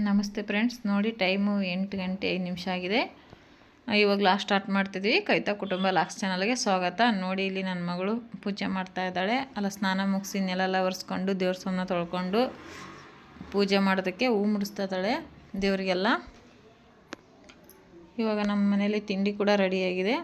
ನಮಸ್ತೆ ಫ್ರೆಂಡ್ಸ್, ನೋಡಿ ಟೈಮು ಎಂಟು ಗಂಟೆ ಐದು ನಿಮಿಷ ಆಗಿದೆ. ಇವಾಗ ಲಾಸ್ಟ್ ಸ್ಟಾರ್ಟ್ ಮಾಡ್ತಿದ್ವಿ. ಕವಿತಾ ಕುಟುಂಬ ಲಾಕ್ಸ್ ಚಾನಲ್ಗೆ ಸ್ವಾಗತ. ನೋಡಿ ಇಲ್ಲಿ ನನ್ನ ಮಗಳು ಪೂಜೆ ಮಾಡ್ತಾ ಇದ್ದಾಳೆ. ಅಲ್ಲ, ಸ್ನಾನ ಮುಗಿಸಿ ನೆಲೆಲ್ಲ ಒರೆಸ್ಕೊಂಡು ದೇವ್ರ ಸಾಮನ ತೊಳ್ಕೊಂಡು ಪೂಜೆ ಮಾಡೋದಕ್ಕೆ ಹೂ ಮುಡಿಸ್ತಾ ಇದ್ದಾಳೆ ದೇವರಿಗೆಲ್ಲ. ಇವಾಗ ನಮ್ಮ ಮನೇಲಿ ತಿಂಡಿ ಕೂಡ ರೆಡಿಯಾಗಿದೆ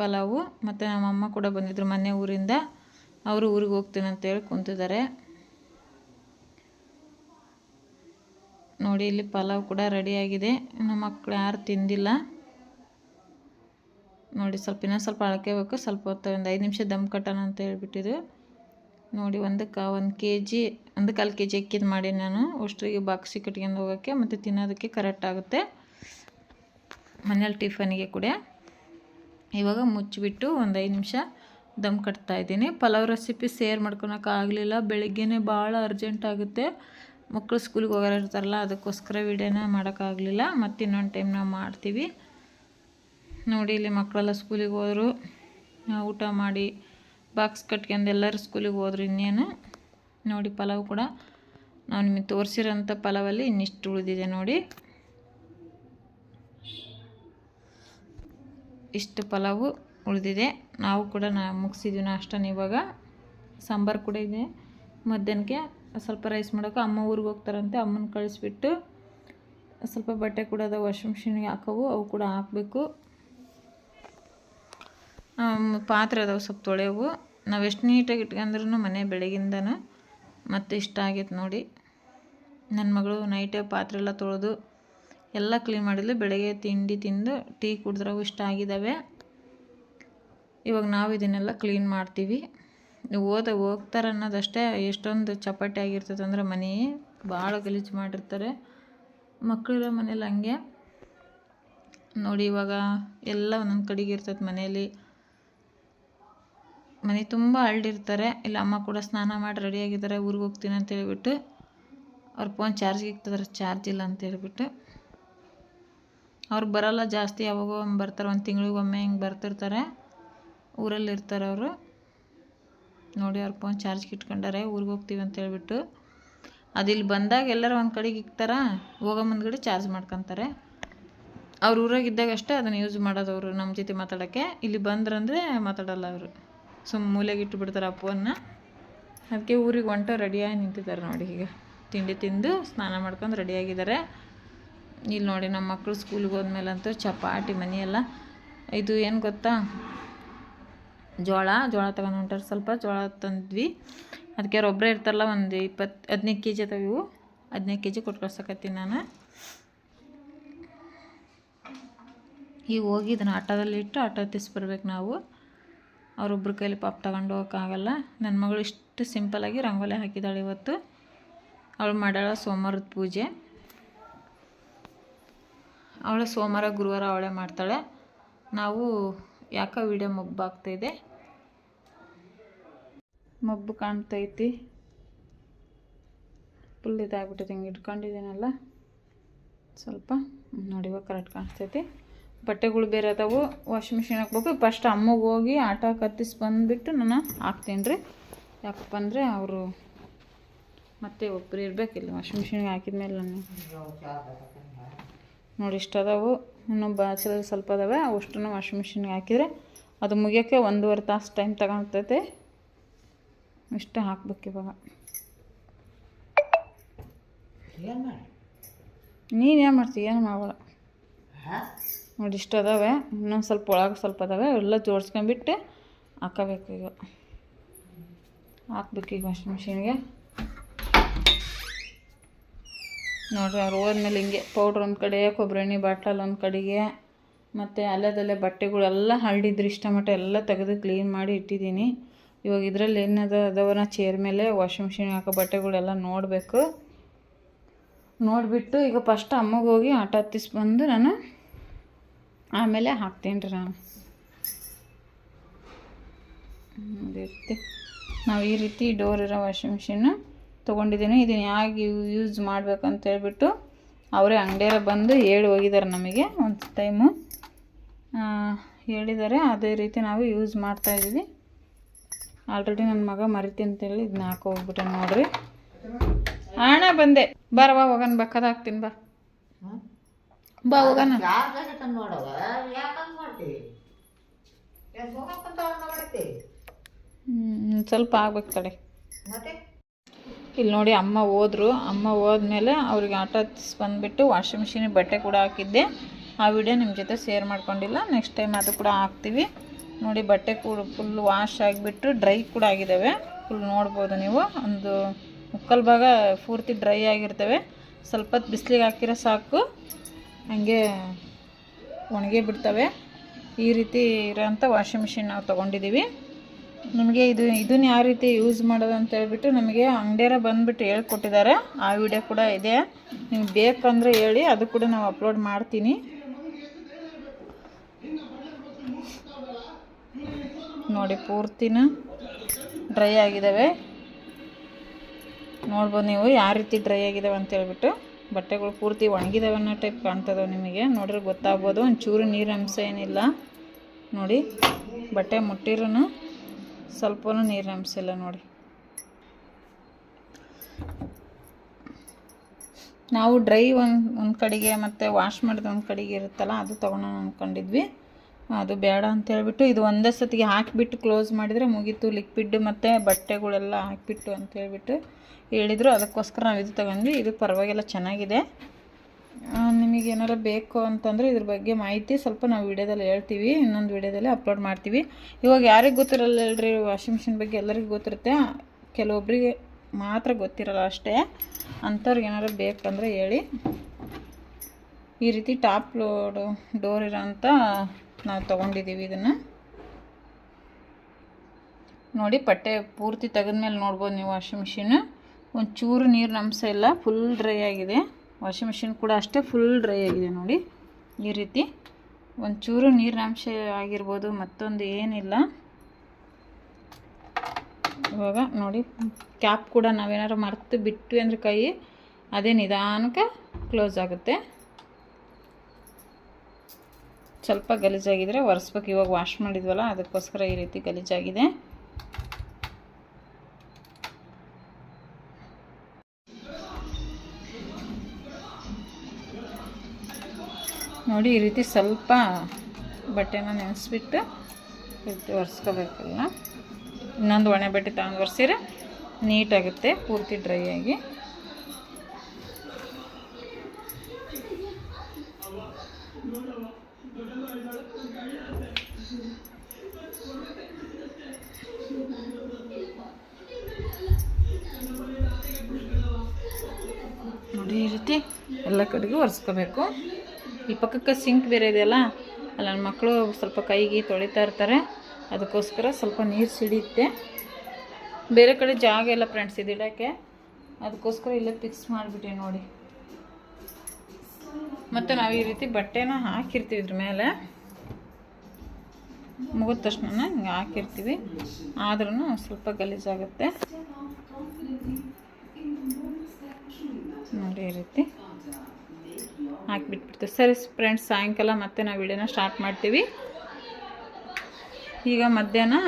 ಪಲಾವು ಮತ್ತು ನಮ್ಮಮ್ಮ ಕೂಡ ಬಂದಿದ್ದರು ಮನೆ ಊರಿಂದ. ಅವರು ಊರಿಗೆ ಹೋಗ್ತೀನಿ ಅಂತೇಳಿ ಕುಂತಿದ್ದಾರೆ. ನೋಡಿ ಇಲ್ಲಿ ಪಲಾವ್ ಕೂಡ ರೆಡಿಯಾಗಿದೆ ನಮ್ಮ ಮಕ್ಕಳು ಯಾರು ತಿಂದಿಲ್ಲ. ನೋಡಿ ಸ್ವಲ್ಪ ಇನ್ನೊಂದು ಸ್ವಲ್ಪ ಅಳ್ಕೋಬೇಕು ಸ್ವಲ್ಪ ಹೊತ್ತು ಒಂದು ಐದು ನಿಮಿಷ ದಮ್ ಕಟ್ಟೋಣ ಅಂತ ಹೇಳ್ಬಿಟ್ಟಿದ್ದು ನೋಡಿ ಒಂದಕ್ಕೆ ಒಂದು ಕೆ ಜಿ ಒಂದು ಕಾಲು ಕೆ ಜಿ ಅಕ್ಕಿದು ಮಾಡಿ ನಾನು. ಅಷ್ಟ್ರಿಗೆ ಬಾಕ್ಸಿಗೆ ಕಟ್ಕೊಂಡು ಹೋಗೋಕ್ಕೆ ಮತ್ತು ತಿನ್ನೋದಕ್ಕೆ ಕರೆಕ್ಟ್ ಆಗುತ್ತೆ. ಮನೇಲಿ ಟಿಫನಿಗೆ ಕೂಡ. ಇವಾಗ ಮುಚ್ಚಿಬಿಟ್ಟು ಒಂದು ಐದು ನಿಮಿಷ ದಮ್ ಕಟ್ತಾ ಇದ್ದೀನಿ. ಪಲಾವ್ ರೆಸಿಪಿ ಶೇರ್ ಮಾಡ್ಕೊಳಕ್ಕಾಗಲಿಲ್ಲ ಬೆಳಿಗ್ಗೆನೇ ಭಾಳ ಅರ್ಜೆಂಟ್ ಆಗುತ್ತೆ. ಮಕ್ಕಳು ಸ್ಕೂಲಿಗೆ ಇರ್ತಾರಲ್ಲ, ಅದಕ್ಕೋಸ್ಕರ ವೀಡಿಯೋನ ಮಾಡೋಕ್ಕಾಗಲಿಲ್ಲ. ಮತ್ತು ಇನ್ನೊಂದು ಟೈಮ್ ನಾವು ಮಾಡ್ತೀವಿ. ನೋಡಿ, ಇಲ್ಲಿ ಮಕ್ಕಳೆಲ್ಲ ಸ್ಕೂಲಿಗೆ ಹೋದರು. ಊಟ ಮಾಡಿ ಬಾಕ್ಸ್ ಕಟ್ಕೊಂಡು ಎಲ್ಲರೂ ಸ್ಕೂಲಿಗೆ ಹೋದ್ರು ಇನ್ನೇನು. ನೋಡಿ, ಪಲಾವ್ ಕೂಡ ನಾವು ನಿಮಗೆ ತೋರಿಸಿರೋಂಥ ಪಲಾವಲ್ಲಿ ಇನ್ನಿಷ್ಟು ಉಳಿದಿದೆ ನೋಡಿ. ಇಷ್ಟು ಪಲಾವು ಉಳಿದಿದೆ. ನಾವು ಕೂಡ ನಾ ಮುಗಿಸಿದ್ವಿ ನಾಷ್ಟನ ಇವಾಗ. ಸಾಂಬಾರು ಕೂಡ ಇದೆ. ಮಧ್ಯಾಹ್ನಕ್ಕೆ ಸ್ವಲ್ಪ ರೈಸ್ ಮಾಡೋಕೆ ಅಮ್ಮ ಊರಿಗೆ ಹೋಗ್ತಾರಂತೆ ಅಮ್ಮನ ಕಳಿಸ್ಬಿಟ್ಟು ಸ್ವಲ್ಪ ಬಟ್ಟೆ ಕೂಡ ಅದ ವಾಷಿಂಗ್ ಮಿಷಿನ್ಗೆ ಹಾಕವು, ಅವು ಕೂಡ ಹಾಕಬೇಕು. ಪಾತ್ರೆ ಅದಾವೆ ಸ್ವಲ್ಪ ತೊಳೆವು ನಾವು ಎಷ್ಟು ನೀಟಾಗಿ ಇಟ್ಕೊಂಡ್ರೂ ಮನೆ ಬೆಳಗಿಂದನೂ ಮತ್ತೆ ಇಷ್ಟ ಆಗೈತೆ ನೋಡಿ. ನನ್ನ ಮಗಳು ನೈಟೇ ಪಾತ್ರೆ ಎಲ್ಲ ತೊಳೆದು ಎಲ್ಲ ಕ್ಲೀನ್ ಮಾಡಿದ್ಲು, ಬೆಳಗ್ಗೆ ತಿಂಡಿ ತಿಂದು ಟೀ ಕುಡಿದ್ರವು ಇಷ್ಟ ಆಗಿದ್ದಾವೆ ಇವಾಗ ನಾವು ಇದನ್ನೆಲ್ಲ ಕ್ಲೀನ್ ಮಾಡ್ತೀವಿ. ಓದ ಹೋಗ್ತಾರೆ ಅನ್ನೋದಷ್ಟೇ ಎಷ್ಟೊಂದು ಚಪಾಟಿ ಆಗಿರ್ತದೆ ಅಂದ್ರೆ ಮನೆ ಭಾಳ ಗಲೀಜು ಮಾಡಿರ್ತಾರೆ. ಮಕ್ಕಳಿರೋ ಮನೇಲಿ ಹಂಗೆ. ನೋಡಿ ಇವಾಗ ಎಲ್ಲ ಒಂದೊಂದು ಕಡೆಗೆ ಇರ್ತದೆ ಮನೆಯಲ್ಲಿ ಮನೆ ತುಂಬ ಹಳ್ಳಿರ್ತಾರೆ ಇಲ್ಲ ಅಮ್ಮ ಕೂಡ ಸ್ನಾನ ಮಾಡಿ ರೆಡಿಯಾಗಿದ್ದಾರೆ ಊರಿಗೆ ಹೋಗ್ತೀನಿ ಅಂತ ಹೇಳ್ಬಿಟ್ಟು ಅವ್ರ ಫೋನ್ ಚಾರ್ಜ್ಗೆ ಇಕ್ತಿದಾರೆ. ಚಾರ್ಜ್ ಇಲ್ಲ ಅಂತ ಹೇಳ್ಬಿಟ್ಟು. ಅವ್ರು ಬರೋಲ್ಲ ಜಾಸ್ತಿ. ಯಾವಾಗೋ ಬರ್ತಾರೆ. ಒಂದು ತಿಂಗಳಿಗೊಮ್ಮೆ ಹಿಂಗೆ ಬರ್ತಿರ್ತಾರೆ. ಊರಲ್ಲಿ ಇರ್ತಾರೆ ಅವರು. ನೋಡಿ ಅವ್ರ ಫೋನ್ ಚಾರ್ಜ್ಗೆ ಇಟ್ಕೊಂಡಾರೆ, ಊರಿಗೆ ಹೋಗ್ತೀವಿ ಅಂತ ಹೇಳ್ಬಿಟ್ಟು. ಅದಿಲ್ಲಿ ಬಂದಾಗ ಎಲ್ಲರೂ ಒಂದು ಕಡೆಗೆ ಇಕ್ತಾರ, ಹೋಗೋ ಮುಂದ್ಗಡೆ ಚಾರ್ಜ್ ಮಾಡ್ಕೊತಾರೆ. ಅವ್ರ ಊರಾಗಿದ್ದಾಗ ಅಷ್ಟೇ ಅದನ್ನು ಯೂಸ್ ಮಾಡೋದು ಅವರು ನಮ್ಮ ಜೊತೆ ಮಾತಾಡೋಕ್ಕೆ. ಇಲ್ಲಿ ಬಂದ್ರಂದರೆ ಮಾತಾಡಲ್ಲ ಅವರು. ಸುಮ್ ಮೂಲೆಗೆ ಇಟ್ಟುಬಿಡ್ತಾರೆ ಆ ಫೋನ್ನ ಅದಕ್ಕೆ ಊರಿಗೆ ಒಂಟ ರೆಡಿಯಾಗಿ ನಿಂತಿದ್ದಾರೆ ನೋಡಿ ಈಗ. ತಿಂಡಿ ತಿಂದು ಸ್ನಾನ ಮಾಡ್ಕೊಂಡು ರೆಡಿಯಾಗಿದ್ದಾರೆ ಇಲ್ಲಿ ನೋಡಿ ನಮ್ಮ ಮಕ್ಕಳು ಸ್ಕೂಲಿಗೆ ಹೋದ್ಮೇಲಂತೂ ಚಪಾಟಿ ಮನೆಯೆಲ್ಲ. ಇದು ಏನು ಗೊತ್ತಾ? ಜೋಳ ಜೋಳ ತಗೊಂಡು ಹೊಂಟಾರೆ ಸ್ವಲ್ಪ, ಜೋಳ ತಂದ್ವಿ. ಅದಕ್ಕೆ ಅವ್ರು ಒಬ್ಬರೇ ಇರ್ತಾರಲ್ಲ, ಒಂದು ಇಪ್ಪತ್ತು, ಹದಿನೈದು ಕೆ ಜಿ ಅದಾವೆ ಇವು. ಹದಿನೈದು ಕೆ ಜಿ ಕೊಟ್ಟು ಕಳ್ಸಕತ್ತೀನಿ ನಾನು. ಈಗ ಹೋಗಿ ಇದನ್ನು ಆಟೋದಲ್ಲಿ ಇಟ್ಟು ಆಟೋ ತಿಸ್ಬರ್ಬೇಕು ನಾವು. ಅವರೊಬ್ಬರ ಕೈಲಿ ಪಾಪ ತಗೊಂಡು ಹೋಗೋಕ್ಕಾಗಲ್ಲ. ನನ್ನ ಮಗಳು ಇಷ್ಟು ಸಿಂಪಲಾಗಿ ರಂಗೋಲಿ ಹಾಕಿದ್ದಾಳೆ ಇವತ್ತು. ಅವಳು ಮಾಡ್ಯಾಳ ಸೋಮವಾರದ ಪೂಜೆ. ಅವಳು ಸೋಮವಾರ, ಗುರುವಾರ ಅವಳೇ ಮಾಡ್ತಾಳೆ. ನಾವು ಯಾಕೆ ವಿಡಿಯೋ ಮಬ್ಬಾಗ್ತಾಯಿದೆ ಮಬ್ಬು ಕಾಣ್ತೈತಿ ಫುಲ್ ಇದಾಗ್ಬಿಟ್ಟಿದೆ, ಹಿಂಗೆ ಇಟ್ಕೊಂಡಿದ್ದೀನಲ್ಲ. ಸ್ವಲ್ಪ ನೋಡಿ ಕರೆಕ್ಟ್ ಕಾಣಿಸ್ತೈತಿ ಬಟ್ಟೆಗಳು ಬೇರೆ ಅದಾವು, ವಾಷಿಂಗ್ ಮಿಷಿನ್ ಹಾಕ್ಬೇಕು. ಫಸ್ಟ್ ಅಮ್ಮಗೆ ಹೋಗಿ ಆಟ ಕತ್ತಿಸಿ ಬಂದುಬಿಟ್ಟು ನಾನು ಹಾಕ್ತೀನಿ ರೀ. ಯಾಕಪ್ಪ ಅಂದರೆ ಅವರು ಮತ್ತೆ ಒಬ್ಬರು ಇರಬೇಕಿಲ್ಲ, ವಾಷಿಂಗ್ ಮಿಷಿನ್ಗೆ ಹಾಕಿದ್ಮೇಲೆ ನಾನು. ನೋಡಿ ಇಷ್ಟು ಅದಾವು ಇನ್ನೂ ಬಾಚಲ ಸ್ವಲ್ಪ ಅದಾವೆ. ಅವಷ್ಟನ್ನು ವಾಷಿಂಗ್ ಮಿಷಿನ್ಗೆ ಹಾಕಿದರೆ ಅದು ಮುಗಿಯೋಕ್ಕೆ ಒಂದೂವರೆ ತಾಸು ಟೈಮ್ ತಗೊಳ್ತೈತೆ. ಇಷ್ಟು ಹಾಕ್ಬೇಕು ಇವಾಗ. ನೀನು ಏನು ಮಾಡ್ತೀವಿ ಏನು ಮಾಡೋಲ್ಲ ನೋಡಿ ಇಷ್ಟು ಅದಾವೆ. ಇನ್ನೊಂದು ಸ್ವಲ್ಪ ಒಳಗೆ ಸ್ವಲ್ಪ ಅದಾವೆ. ಎಲ್ಲ ಜೋಡಿಸ್ಕೊಂಬಿಟ್ಟು ಹಾಕಬೇಕು ಈಗ. ಹಾಕ್ಬೇಕು ಈಗ ವಾಷಿಂಗ್ ಮಿಷಿನ್ಗೆ. ನೋಡಿರಿ ಅವ್ರು ಹೋದ್ಮೇಲೆ ಹಿಂಗೆ ಪೌಡ್ರ್ ಒಂದು ಕಡೆ, ಕೊಬ್ಬರಿ ಎಣ್ಣೆ ಬಾಟ್ಲಲ್ಲಿ ಒಂದು ಕಡೆಗೆ, ಮತ್ತು ಅಲ್ಲದಲ್ಲೇ ಬಟ್ಟೆಗಳೆಲ್ಲ ಹರಡಿದ್ರು ಇಷ್ಟ ಮಟ್ಟ ಎಲ್ಲ ತೆಗೆದು ಕ್ಲೀನ್ ಮಾಡಿ ಇಟ್ಟಿದ್ದೀನಿ. ಇವಾಗ ಇದರಲ್ಲಿ ಏನದ, ಅದವನ ಚೇರ್ ಮೇಲೆ ವಾಷಿಂಗ್ ಮಿಷಿನ್ ಹಾಕೋ ಬಟ್ಟೆಗಳೆಲ್ಲ ನೋಡಬೇಕು. ನೋಡಿಬಿಟ್ಟು ಈಗ ಫಸ್ಟ್ ಅಮ್ಮಗೆ ಹೋಗಿ ಆಟ ಹತ್ತಿಸ್ಬಂದು ನಾನು ಆಮೇಲೆ ಹಾಕ್ತೀನಿ ರೀ ನಾನು. ರೀತಿ ನಾವು ಈ ರೀತಿ ಡೋರ್ ಇರೋ ವಾಷಿಂಗ್ ಮಿಷಿನ್ನು ತೊಗೊಂಡಿದ್ದೀನಿ. ಇದನ್ನು ಹೇಗೆ ಯೂಸ್ ಮಾಡಬೇಕಂತ ಹೇಳ್ಬಿಟ್ಟು ಅವರೇ ಅಂಗಡಿಯಲ್ಲಿ ಬಂದು ಹೇಳಿ ಹೋಗಿದ್ದಾರೆ ನಮಗೆ ಒಂದು ಟೈಮು ಹೇಳಿದ್ದಾರೆ. ಅದೇ ರೀತಿ ನಾವು ಯೂಸ್ ಮಾಡ್ತಾಯಿದ್ದೀವಿ ಆಲ್ರೆಡಿ ನನ್ನ ಮಗ ಮರಿತಿ ಅಂತೇಳಿ ಇದನ್ನ ಹಾಕೋ ಹೋಗ್ಬಿಟ್ಟೆ ನೋಡಿರಿ. ಅಣ್ಣ ಬಂದೆ. ಬರವಾ ಹೋಗನ್ ಬಕ್ಕದ ಹಾಕ್ತೀನಿ ಬಾ. ಬಾ ಹ್ಮ್ ಸ್ವಲ್ಪ ಆಗ್ಬೇಕು ತಡೆ. ಇಲ್ಲಿ ನೋಡಿ ಅಮ್ಮ ಹೋದ್ರು. ಅಮ್ಮ ಹೋದ್ಮೇಲೆ ಅವ್ರಿಗೆ ಆಟ ಬಂದ್ಬಿಟ್ಟು ವಾಷಿಂಗ್ ಮಿಷಿನಿಗೆ ಬಟ್ಟೆ ಕೂಡ ಹಾಕಿದ್ದೆ. ಆ ವಿಡಿಯೋ ನಿಮ್ಮ ಜೊತೆ ಶೇರ್ ಮಾಡ್ಕೊಂಡಿಲ್ಲ. ನೆಕ್ಸ್ಟ್ ಟೈಮ್ ಅದು ಕೂಡ ಹಾಕ್ತೀವಿ. ನೋಡಿ ಬಟ್ಟೆ ಕೂಡ ಫುಲ್ ವಾಶ್ ಆಗಿಬಿಟ್ಟು ಡ್ರೈ ಕೂಡ ಆಗಿದ್ದಾವೆ ಫುಲ್ ನೋಡ್ಬೋದು ನೀವು. ಒಂದು ಮುಕ್ಕಲ್ ಭಾಗ ಪೂರ್ತಿ ಡ್ರೈ ಆಗಿರ್ತವೆ. ಸ್ವಲ್ಪ ಹೊತ್ತು ಬಿಸಿಲಿಗೆ ಹಾಕಿರೋ ಸಾಕು. ಹಂಗೆ ಒಣಗೇ ಬಿಡ್ತವೆ. ಈ ರೀತಿ ಇರೋಂಥ ವಾಷಿಂಗ್ ಮಿಷಿನ್ ನಾವು ತೊಗೊಂಡಿದ್ದೀವಿ. ನಿಮಗೆ ಇದು, ಇದನ್ನ ಯಾವ ರೀತಿ ಯೂಸ್ ಮಾಡೋದು ಅಂತ ಹೇಳ್ಬಿಟ್ಟು ನಮಗೆ ಅಂಗಡಿಯರ ಬಂದುಬಿಟ್ಟು ಹೇಳ್ಕೊಟ್ಟಿದ್ದಾರೆ. ಆ ವಿಡಿಯೋ ಕೂಡ ಇದೆ. ನಿಮ್ಗೆ ಬೇಕಂದರೆ ಹೇಳಿ, ಅದು ಕೂಡ ನಾವು ಅಪ್ಲೋಡ್ ಮಾಡ್ತೀನಿ. ನೋಡಿ, ಪೂರ್ತಿನ ಡ್ರೈ ಆಗಿದ್ದಾವೆ ನೋಡ್ಬೋದು ನೀವು ಯಾವ ರೀತಿ ಡ್ರೈ ಆಗಿದ್ದಾವೆ ಅಂತ ಹೇಳ್ಬಿಟ್ಟು. ಬಟ್ಟೆಗಳು ಪೂರ್ತಿ ಒಣಗಿದಾವೆ ಅನ್ನೋ ಟೈಪ್ ಕಾಣ್ತದವು ನಿಮಗೆ. ನೋಡ್ರೆ ಗೊತ್ತಾಗ್ಬೋದು. ಒಂಚೂರು ನೀರು ಅಂಶ ಏನಿಲ್ಲ. ನೋಡಿ, ಬಟ್ಟೆ ಮುಟ್ಟಿರೂ ಸ್ವಲ್ಪನೂ ನೀರು ಅಂಶ ನೋಡಿ. ನಾವು ಡ್ರೈ ಒಂದು ಒಂದು ಕಡೆಗೆ ಮತ್ತು ವಾಶ್ ಮಾಡಿದ ಒಂದು ಕಡೆಗೆ ಇರುತ್ತಲ್ಲ, ಅದು ತೊಗೊಳೋಣ ಅಂದ್ಕೊಂಡಿದ್ವಿ ಅದು ಬೇಡ ಅಂತ ಹೇಳ್ಬಿಟ್ಟು ಇದು ಒಂದೇ ಸತಿಗೆ ಹಾಕಿಬಿಟ್ಟು ಕ್ಲೋಸ್ ಮಾಡಿದರೆ ಮುಗೀತು. ಲಿಕ್ವಿಡ್ ಮತ್ತು ಬಟ್ಟೆಗಳೆಲ್ಲ ಹಾಕಿಬಿಟ್ಟು ಅಂತ ಹೇಳ್ಬಿಟ್ಟು ಹೇಳಿದರು. ಅದಕ್ಕೋಸ್ಕರ ನಾವು ಇದು ತಗೊಂಡ್ವಿ. ಇದು ಪರವಾಗಿಲ್ಲ, ಚೆನ್ನಾಗಿದೆ. ನಿಮಗೆ ಏನಾರ ಬೇಕು ಅಂತಂದರೆ ಇದ್ರ ಬಗ್ಗೆ ಮಾಹಿತಿ ಸ್ವಲ್ಪ ನಾವು ವಿಡಿಯೋದಲ್ಲಿ ಹೇಳ್ತೀವಿ, ಇನ್ನೊಂದು ವಿಡಿಯೋದಲ್ಲಿ ಅಪ್ಲೋಡ್ ಮಾಡ್ತೀವಿ. ಇವಾಗ ಯಾರಿಗೆ ಗೊತ್ತಿರಲ್ಲ ಹೇಳ್ರಿ ವಾಷಿಂಗ್ ಮಿಷಿನ್ ಬಗ್ಗೆ ಎಲ್ಲರಿಗೂ ಗೊತ್ತಿರುತ್ತೆ. ಕೆಲವೊಬ್ಬರಿಗೆ ಮಾತ್ರ ಗೊತ್ತಿರಲ್ಲ ಅಷ್ಟೇ. ಅಂಥವ್ರಿಗೆ ಏನಾರು ಬೇಕಂದರೆ ಹೇಳಿ. ಈ ರೀತಿ ಟಾಪ್ ಲೋಡು ಡೋರ್ ಇರೋಂಥ ನಾವು ತೊಗೊಂಡಿದ್ದೀವಿ ಇದನ್ನು. ನೋಡಿ, ಪಟ್ಟೆ ಪೂರ್ತಿ ತೆಗೆದ್ಮೇಲೆ ನೋಡ್ಬೋದು ನೀವು ವಾಷಿಂಗ್ ಮಿಷಿನ್ ಒಂಚೂರು ನೀರು ಅಂಶ ಇಲ್ಲ ಫುಲ್ ಡ್ರೈ ಆಗಿದೆ. ವಾಷಿಂಗ್ ಮಿಷಿನ್ ಕೂಡ ಅಷ್ಟೇ ಫುಲ್ ಡ್ರೈ ಆಗಿದೆ ನೋಡಿ. ಈ ರೀತಿ ಒಂಚೂರು ನೀರಿನ ಅಂಶ ಆಗಿರ್ಬೋದು, ಮತ್ತೊಂದು ಏನಿಲ್ಲ. ಇವಾಗ ನೋಡಿ ಕ್ಯಾಪ್ ಕೂಡ ನಾವೇನಾರು ಮರೆತು ಬಿಟ್ವಿ ಅಂದರೆ ಕೈ, ಅದೇ ನಿಧಾನಕ್ಕೆ ಕ್ಲೋಸ್ ಆಗುತ್ತೆ. ಸ್ವಲ್ಪ ಗಲೀಜಾಗಿದ್ರೆ ಒರೆಸ್ಬೇಕು. ಇವಾಗ ವಾಶ್ ಮಾಡಿದ್ವಲ್ಲ, ಅದಕ್ಕೋಸ್ಕರ ಈ ರೀತಿ ಗಲೀಜಾಗಿದೆ. ನೋಡಿ ಈ ರೀತಿ ಸ್ವಲ್ಪ ಬಟ್ಟೆನ ನೆನೆಸ್ಬಿಟ್ಟು ರೀತಿ ಒರೆಸ್ಕೋಬೇಕಲ್ಲ. ಇನ್ನೊಂದು ಒಣೆ ಬಟ್ಟೆ ತಗೊಂಡು ಒರೆಸಿದ್ರೆ ನೀಟಾಗುತ್ತೆ, ಪೂರ್ತಿ ಡ್ರೈ ಆಗಿ. ನೋಡಿ ಈ ರೀತಿ ಎಲ್ಲ ಕಡೆಗೂ ಒರೆಸ್ಕೋಬೇಕು. ಈ ಪಕ್ಕಕ್ಕೆ ಸಿಂಕ್ ಬೇರೆ ಇದೆಯಲ್ಲ ಅಲ್ಲಿ? ನನ್ನ ಮಕ್ಕಳು ಸ್ವಲ್ಪ ಕೈಗೆ ತೊಳಿತಾ ಇರ್ತಾರೆ. ಅದಕ್ಕೋಸ್ಕರ ಸ್ವಲ್ಪ ನೀರು ಸಿಡಿಯುತ್ತೆ. ಬೇರೆ ಕಡೆ ಜಾಗ ಎಲ್ಲ ಫ್ರೆಂಡ್ಸ್ ಇದಿಡೋಕ್ಕೆ ಅದಕ್ಕೋಸ್ಕರ ಇಲ್ಲೇ ಫಿಕ್ಸ್ ಮಾಡಿಬಿಟ್ಟೆ ನೋಡಿ. ಮತ್ತು ನಾವು ಈ ರೀತಿ ಬಟ್ಟೆನ ಹಾಕಿರ್ತೀವಿ ಇದ್ರ ಮೇಲೆ. ಮುಗಿದ ತಕ್ಷಣ ಹಿಂಗೆ ಹಾಕಿರ್ತೀವಿ. ಆದ್ರೂ ಸ್ವಲ್ಪ ಗಲೀಜಾಗುತ್ತೆ. ನೋಡಿ ಈ ರೀತಿ. ಹಾಕಿಬಿಟ್ಬಿಡ್ತೀವಿ ಸರಿ ಫ್ರೆಂಡ್ಸ್ ಸಾಯಂಕಾಲ ಮತ್ತೆ ನಾವು ವಿಡಿಯೋನ ಸ್ಟಾರ್ಟ್ ಮಾಡ್ತೀವಿ. ಈಗ ಮಧ್ಯಾಹ್ನ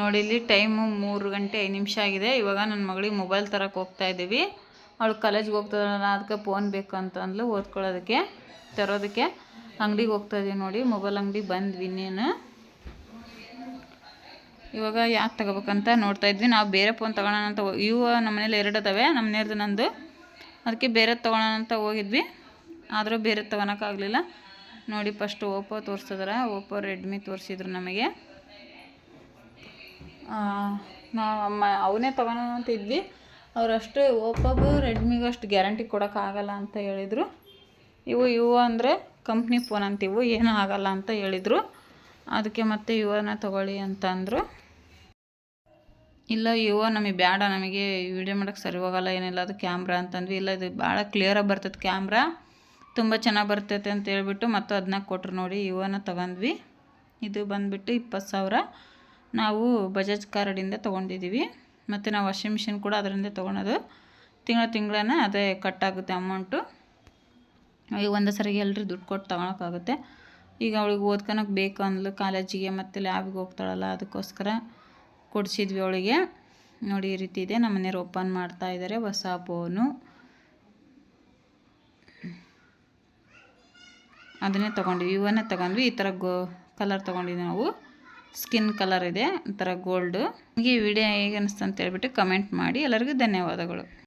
ನೋಡಿ, ಇಲ್ಲಿ ಟೈಮು ಮೂರು ಗಂಟೆ ಐದು ನಿಮಿಷ ಆಗಿದೆ. ಇವಾಗ ನನ್ನ ಮಗಳಿಗೆ ಮೊಬೈಲ್ ತರಕ್ಕೆ ಹೋಗ್ತಾ ಇದ್ದೀವಿ. ಅವಳು ಕಾಲೇಜ್ಗೆ ಹೋಗ್ತಾಳಲ್ಲ, ಅದಕ್ಕೆ ಫೋನ್ ಬೇಕು ಅಂತ ಅಂದ್ಲು ಓದ್ಕೊಳ್ಳೋದಕ್ಕೆ, ತರೋದಕ್ಕೆ. ಅಂಗಡಿಗೆ ಹೋಗ್ತಾ ಇದೀವಿ ನೋಡಿ ಮೊಬೈಲ್ ಅಂಗಡಿ ಬಂದ್ವಿ ಇನ್ನೇನು. ಇವಾಗ ಯಾಕೆ ತಗೋಬೇಕಂತ ನೋಡ್ತಾ ಇದ್ವಿ. ನಾವು ಬೇರೆ ಫೋನ್ ತಗೊಳ್ಳೋಣ ಅಂತ, ಇವು ನಮ್ಮ ಮನೇಲಿ ಅದಾವೆ ನಮ್ಮ ಮನೆಯವ್ರದ್ದು ನಂದು. ಅದಕ್ಕೆ ಬೇರೆ ತೊಗೊಳೋಣ ಅಂತ ಹೋಗಿದ್ವಿ. ಆದರೂ ಬೇರೆ ತೊಗೊಳಕ್ಕಾಗಲಿಲ್ಲ ನೋಡಿ ಫಸ್ಟ್ ಓಪೋ ತೋರಿಸಿದ್ರೆ. ಓಪೋ ರೆಡ್ಮಿ ತೋರಿಸಿದ್ರು ನಮಗೆ. ನಾವು ಅಮ್ಮ ಅವನ್ನೇ ತೊಗೊಳೋಣ ಅಂತ ಇದ್ವಿ. ಅವರಷ್ಟು ಓಪೋಗೂ ರೆಡ್ಮಿಗೂ ಅಷ್ಟು ಗ್ಯಾರಂಟಿ ಕೊಡೋಕ್ಕಾಗಲ್ಲ ಅಂತ ಹೇಳಿದರು. ಇವು ಇವು ಅಂದರೆ ಕಂಪ್ನಿ ಫೋನ್ ಅಂತಿವು. ಏನೂ ಆಗಲ್ಲ ಅಂತ ಹೇಳಿದರು. ಅದಕ್ಕೆ ಮತ್ತೆ ಇವನ್ನ ತಗೊಳ್ಳಿ ಅಂತ ಅಂದರು. ಇಲ್ಲ ಇವ ನಮಗೆ ಬೇಡ ನಮಗೆ ವಿಡಿಯೋ ಮಾಡೋಕ್ಕೆ ಸರಿ ಹೋಗಲ್ಲ, ಏನಿಲ್ಲ, ಅದು ಕ್ಯಾಮ್ರಾ ಅಂತಂದ್ವಿ. ಇಲ್ಲ, ಇದು ಭಾಳ ಕ್ಲಿಯರಾಗಿ ಬರ್ತದೆ ಕ್ಯಾಮ್ರಾ ತುಂಬ ಚೆನ್ನಾಗಿ ಬರ್ತೈತೆ ಅಂತ ಹೇಳ್ಬಿಟ್ಟು ಮತ್ತು ಅದನ್ನ ಕೊಟ್ರು ನೋಡಿ ಇವನ್ನ ತಗೊಂಡ್ವಿ. ಇದು ಬಂದುಬಿಟ್ಟು ಇಪ್ಪತ್ತು ಸಾವಿರ. ನಾವು ಬಜಾಜ್ ಕಾರ್ಡಿಂದ ತೊಗೊಂಡಿದ್ದೀವಿ ಮತ್ತು ನಾವು ವಾಷಿಂಗ್ ಮಿಷಿನ್ ಕೂಡ ಅದರಿಂದ ತೊಗೊಳೋದು. ತಿಂಗಳ ತಿಂಗಳೇ ಅದೇ ಕಟ್ಟಾಗುತ್ತೆ ಅಮೌಂಟು ಈಗ ಒಂದೇ ಸರಿಗೆ ಎಲ್ಲರೂ ದುಡ್ಡು ಕೊಟ್ಟು ತೊಗೊಳಕ್ಕಾಗುತ್ತೆ. ಈಗ ಅವಳಿಗೆ ಓದ್ಕೊಳಕ್ಕೆ ಬೇಕು ಅಂದ್ಲು ಕಾಲೇಜಿಗೆ ಮತ್ತು ಲ್ಯಾಬಿಗೆ ಹೋಗ್ತಾಳಲ್ಲ, ಅದಕ್ಕೋಸ್ಕರ. ಕೊಡಿಸಿದ್ವಿ ಅವಳಿಗೆ. ನೋಡಿ, ಈ ರೀತಿ ಇದೆ. ನಮ್ಮ ಮನೆಯವ್ರು ಓಪನ್ ಮಾಡ್ತಾ ಇದ್ದಾರೆ. ಹೊಸ ಫೋನು. ಅದನ್ನೇ ತೊಗೊಂಡ್ವಿ ಇವನ್ನೇ ತೊಗೊಂಡ್ವಿ. ಈ ಥರ ಗೋ ಕಲರ್ ತೊಗೊಂಡಿದ್ವಿ ನಾವು. ಸ್ಕಿನ್ ಕಲರ್ ಇದೆ. ಒಂಥರ ಗೋಲ್ಡು. ಈ ವಿಡಿಯೋ ಹೇಗೆ ಅನಿಸ್ತು ಅಂತ ಹೇಳ್ಬಿಟ್ಟು ಕಮೆಂಟ್ ಮಾಡಿ. ಎಲ್ಲರಿಗೂ ಧನ್ಯವಾದಗಳು.